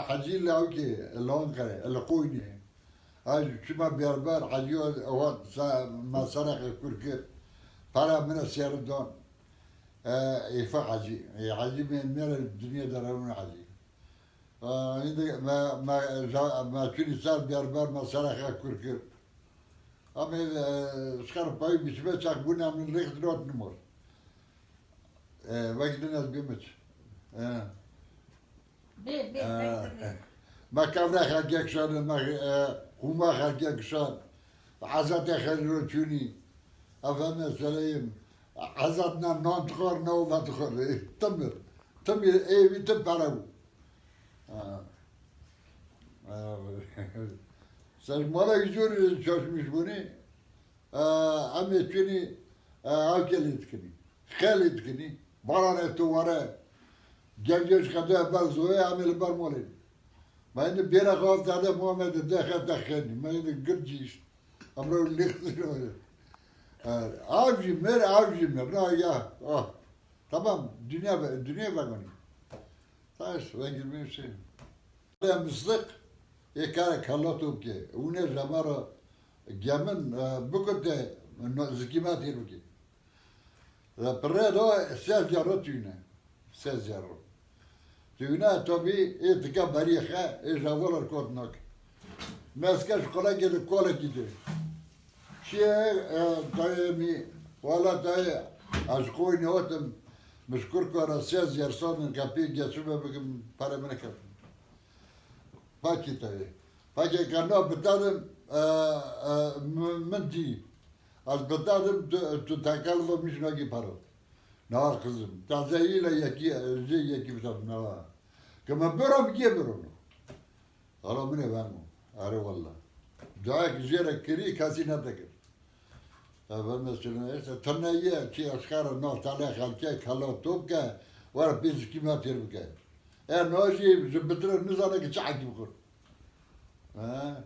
حزين لعوكي العنقرة القوني هاي شما بيربار حزيو هو ما سرق كل طلع من السيردون آه، يفا حجي حجي من مير الدنيا درهم حزي آه، ما ما ما كل سال بيربار ما سرق كل أما آه، شخرباي بسبب شاكبونا من ريخ دروت نمر. وقت الناس بيمت Bir, bir, آه، bir. ما كان خلق يكشان ما وما خلق يكشان عزت يخلو تشوني أفهم سليم عزتنا نون تخور نو ما تخور تمر تمر ايه بيتم بارو Sen mala gidiyor çalışmış bunu. Ama çini avkel etkini. Khel etkini. Baran etu vare. Genç kadar bal zoya amel bar molin. Ben de bir akıl tada Muhammed de khat dakhni. Ben de gırciş. Amro likhtiyor. Avcı mer avcı mer. Na ya. Ah. Tamam dünya dünya bakın. Taş ben girmeyeyim şey. Ben mıslık. Ekare kallatum ki. Une zamara gemen bukute zikimat yeruki. Pre do sez yarot yine. Sez yarot. Düğüne tabi etika barihe ezavolar kodnak. Meskeş kola gidi kola gidi. Şeye tabi mi valla tabi e, e, az koyun otum müşkür kora sez yersanın kapıyı geçime bugün paramını kapın. Paki tabi. Paki kanı bıtarım mümkün değil. Az bıtarım tu takalva mişna gibi parol. نار kızım tazeyle yaki zey yaki bitab nava kama bıram ki bıram ara mene ben ara valla dua güzel kiri kasina takır Ben mesela işte taneye ki askara no tale halke kalo topke var biz kim atır bu ke. E no şey bizi bitirir ne zaman ki çak gibi kur. Ha